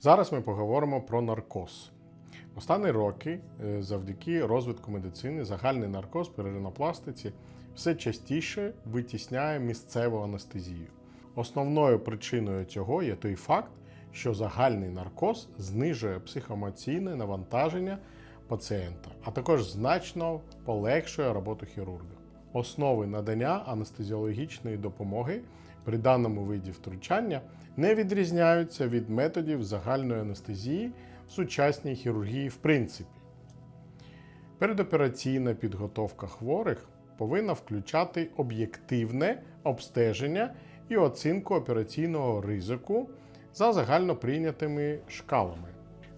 Зараз ми поговоримо про наркоз. Останні роки, е, завдяки розвитку медицини, загальний наркоз при ринопластиці все частіше витісняє місцеву анестезію. Основною причиною цього є той факт, що загальний наркоз знижує психоемоційне навантаження пацієнта, а також значно полегшує роботу хірурга. Основи надання анестезіологічної допомоги при даному виді втручання не відрізняються від методів загальної анестезії в сучасній хірургії в принципі. Передопераційна підготовка хворих повинна включати об'єктивне обстеження і оцінку операційного ризику за загально прийнятими шкалами.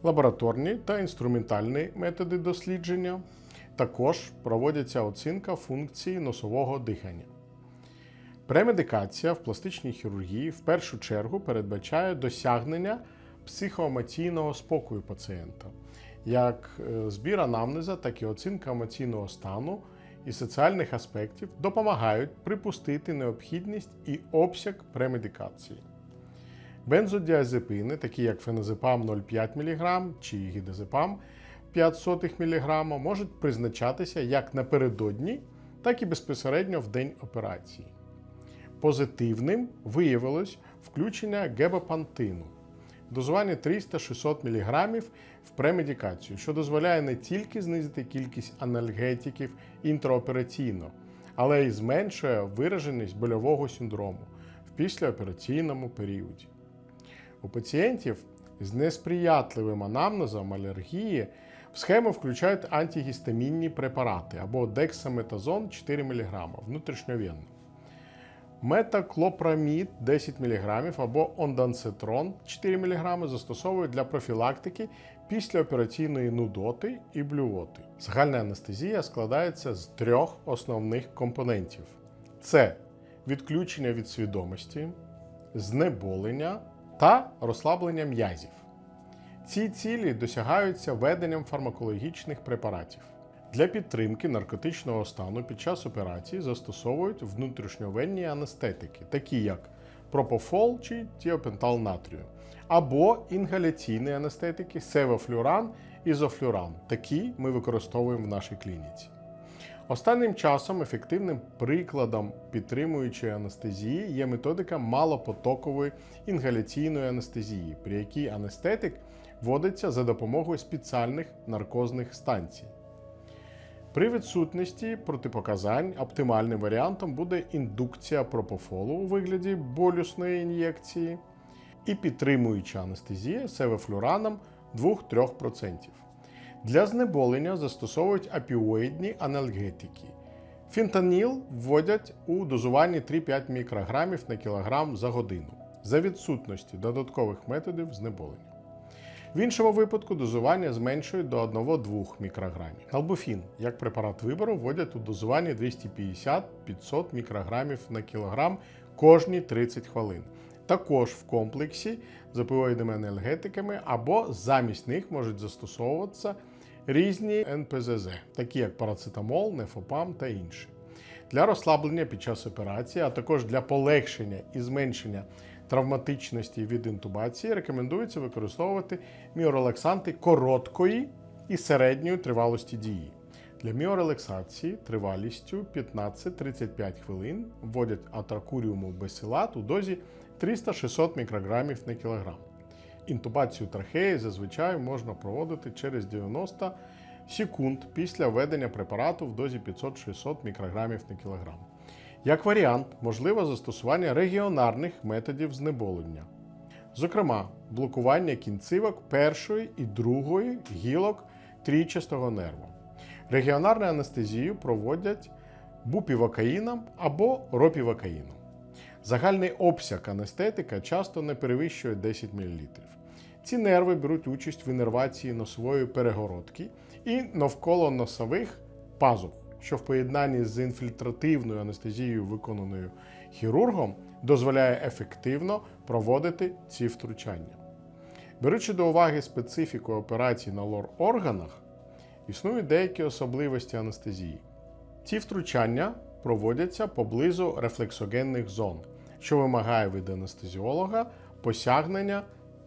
Лабораторні та інструментальні методи дослідження також проводяться оцінка функції носового дихання. Премедикація в пластичній хірургії в першу чергу передбачає досягнення психоемоційного спокою пацієнта, як е, збір анамнеза, так і оцінка емоційного стану і соціальних аспектів допомагають припустити необхідність і обсяг премедикації. Бензодіазепини, такі як феназепам 0,5 мг чи гідазепам 0,05 мг, можуть призначатися як напередодні, так і безпосередньо в день операції. Позитивним виявилось включення гебапантину в дозуванні 300-600 мг в премедикацію, що дозволяє не тільки знизити кількість анальгетиків інтраопераційно, але й зменшує вираженість больового синдрому в післяопераційному періоді. У пацієнтів з несприятливим анамнезом алергії в схему включають антигістамінні препарати або дексаметазон 4 мг внутрішньовенно метаклопрамід 10 мг або ондансетрон 4 мг застосовують для профілактики післяопераційної нудоти і блювоти. Загальна анестезія складається з трьох основних компонентів: це відключення від свідомості, знеболення та розслаблення м'язів. Ці цілі досягаються введенням фармакологічних препаратів. Для підтримки наркотичного стану під час операції застосовують внутрішньовенні анестетики, такі як пропофол чи тіопентал натрію, або інгаляційні анестетики севофлюран і зофлюран. Такі ми використовуємо в нашій клініці. Останнім часом ефективним прикладом підтримуючої анестезії є методика малопотокової інгаляційної анестезії, при якій анестетик вводиться за допомогою спеціальних наркозних станцій. При відсутності протипоказань оптимальним варіантом буде індукція пропофолу у вигляді болюсної ін'єкції і підтримуюча анестезія севофлюраном 2-3%. Для знеболення застосовують опіоїдні анальгетики. Фентаніл вводять у дозуванні 3-5 мікрограмів на кілограм за годину за відсутності додаткових методів знеболення. В іншому випадку дозування зменшують до 1-2 мікрограмів. Албуфін, як препарат вибору, вводять у дозуванні 250-500 мікрограмів на кілограм кожні 30 хвилин. Також в комплексі з опіоїдними анальгетиками або замість них можуть застосовуватися різні НПЗЗ, такі як парацетамол, нефопам та інші. Для розслаблення під час операції, а також для полегшення і зменшення травматичності від інтубації рекомендується використовувати міорелаксанти короткої і середньої тривалості дії. Для міорелаксації тривалістю 15-35 хвилин вводять атракуріуму бесилат у дозі 300-600 мікрограмів на кілограм. Інтубацію трахеї зазвичай можна проводити через 90 секунд після введення препарату в дозі 500-600 мікрограмів на кілограм. Як варіант, можливе застосування регіонарних методів знеболення, зокрема, блокування кінцівок першої і другої гілок трійчастого нерва. Регіонарну анестезію проводять бупівакаїном або ропівакаїном. Загальний обсяг анестетика часто не перевищує 10 мл. Ці нерви беруть участь в інервації носової перегородки і навколо носових пазух, що в поєднанні з інфільтративною анестезією, виконаною хірургом, дозволяє ефективно проводити ці втручання. Беручи до уваги специфіку операцій на лор-органах, існують деякі особливості анестезії. Ці втручання проводяться поблизу рефлексогенних зон, що вимагає від анестезіолога посягнення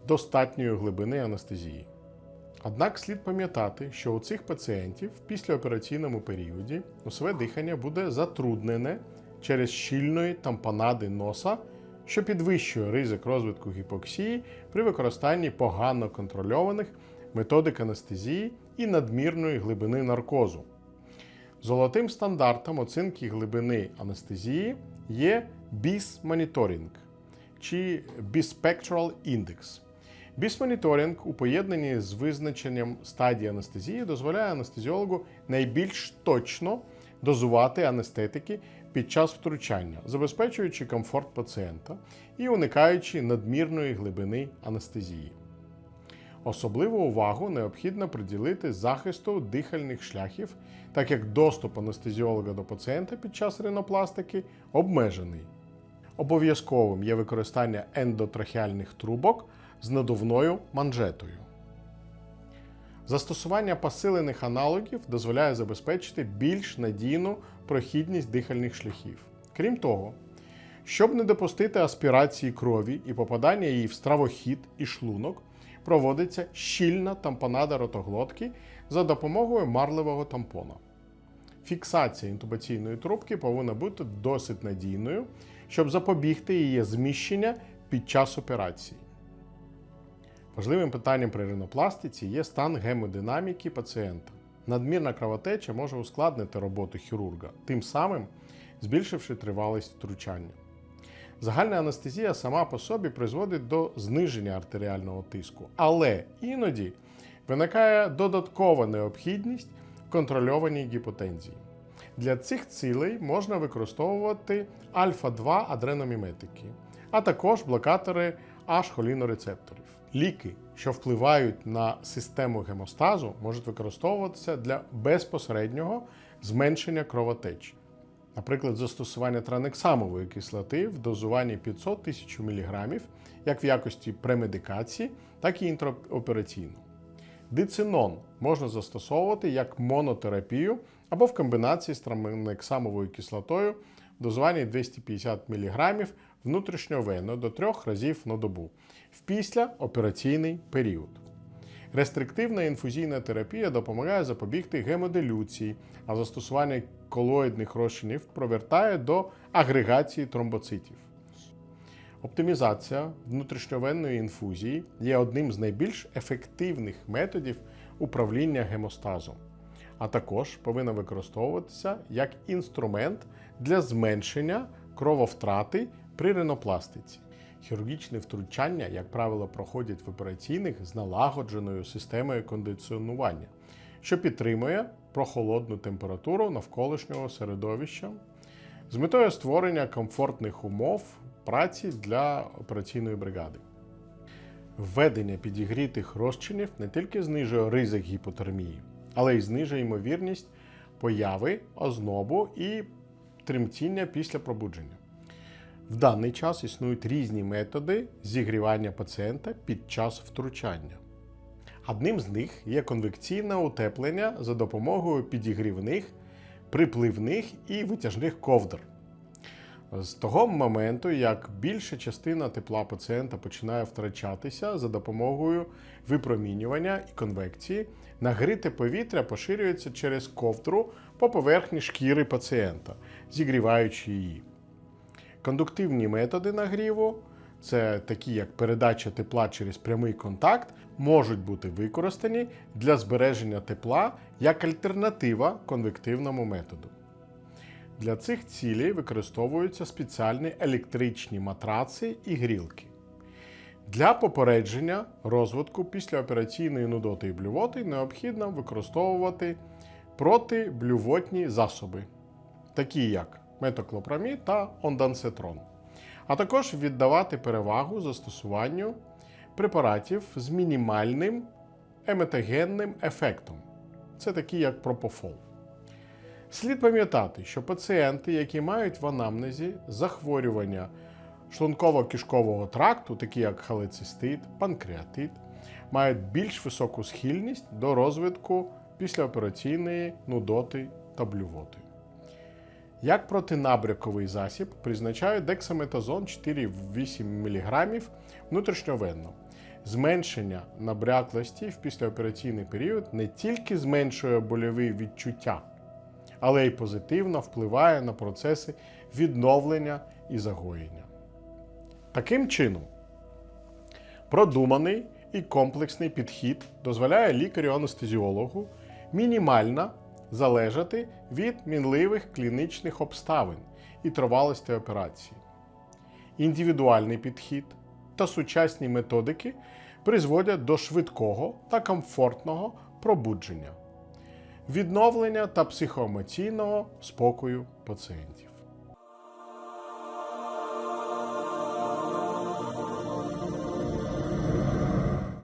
достатньої глибини анестезії. Однак слід пам'ятати, що у цих пацієнтів в післяопераційному періоді носове дихання буде затруднене через щільної тампонади носа, що підвищує ризик розвитку гіпоксії при використанні погано контрольованих методик анестезії і надмірної глибини наркозу. Золотим стандартом оцінки глибини анестезії є BIS-моніторинг чи Bispectral Index. BIS-моніторинг у поєднанні з визначенням стадії анестезії дозволяє анестезіологу найбільш точно дозувати анестетики під час втручання, забезпечуючи комфорт пацієнта і уникаючи надмірної глибини анестезії. Особливу увагу необхідно приділити захисту дихальних шляхів, так як доступ анестезіолога до пацієнта під час ринопластики обмежений. Обов'язковим є використання ендотрахеальних трубок з надувною манжетою. Застосування посилених аналогів дозволяє забезпечити більш надійну прохідність дихальних шляхів. Крім того, щоб не допустити аспірації крові і попадання її в стравохід і шлунок, проводиться щільна тампонада ротоглотки за допомогою марливого тампона. Фіксація інтубаційної трубки повинна бути досить надійною, щоб запобігти її зміщення під час операції. Важливим питанням при ринопластиці є стан гемодинаміки пацієнта. Надмірна кровотеча може ускладнити роботу хірурга, тим самим збільшивши тривалість втручання. Загальна анестезія сама по собі призводить до зниження артеріального тиску, але іноді виникає додаткова необхідність контрольованій гіпотензії. Для цих цілей можна використовувати альфа-2 адреноміметики, а також блокатори H-холінорецепторів. Ліки, що впливають на систему гемостазу, можуть використовуватися для безпосереднього зменшення кровотечі. Наприклад, застосування транексамової кислоти в дозуванні 500 тисяч мг як в якості премедикації, так і інтраопераційно. Дицинон можна застосовувати як монотерапію або в комбінації з транексамовою кислотою в дозуванні 250 мг внутрішньовенно до 3 разів на добу в післяопераційний період. Рестриктивна інфузійна терапія допомагає запобігти гемоделюції, а застосування колоїдних розчинів провертає до агрегації тромбоцитів. Оптимізація внутрішньовенної інфузії є одним з найбільш ефективних методів управління гемостазом, а також повинна використовуватися як інструмент для зменшення крововтрати при ринопластиці. Хірургічне втручання, як правило, проходять в операційних з налагодженою системою кондиціонування, що підтримує прохолодну температуру навколишнього середовища з метою створення комфортних умов праці для операційної бригади. Введення підігрітих розчинів не тільки знижує ризик гіпотермії, але й знижує ймовірність появи ознобу і тремтіння після пробудження. В даний час існують різні методи зігрівання пацієнта під час втручання. Одним з них є конвекційне утеплення за допомогою підігрівних, припливних і витяжних ковдр. З того моменту, як більша частина тепла пацієнта починає втрачатися за допомогою випромінювання і конвекції, нагріте повітря поширюється через ковдру по поверхні шкіри пацієнта, зігріваючи її. Кондуктивні методи нагріву, це такі як передача тепла через прямий контакт, можуть бути використані для збереження тепла як альтернатива конвективному методу. Для цих цілей використовуються спеціальні електричні матраци і грілки. Для попередження розвитку післяопераційної нудоти і блювоти необхідно використовувати протиблювотні засоби, такі як метоклопрамід та ондансетрон, а також віддавати перевагу застосуванню препаратів з мінімальним еметогенним ефектом. Це такі як пропофол. Слід пам'ятати, що пацієнти, які мають в анамнезі захворювання шлунково-кишкового тракту, такі як холецистит, панкреатит, мають більш високу схильність до розвитку післяопераційної нудоти та блювоти. Як протинабряковий засіб призначають дексаметазон 4,8 мг внутрішньовенно. Зменшення набряклості в післяопераційний період не тільки зменшує больові відчуття, але й позитивно впливає на процеси відновлення і загоєння. Таким чином, продуманий і комплексний підхід дозволяє лікарю-анестезіологу мінімально залежати від мінливих клінічних обставин і тривалості операції. Індивідуальний підхід та сучасні методики призводять до швидкого та комфортного пробудження, відновлення та психоемоційного спокою пацієнтів.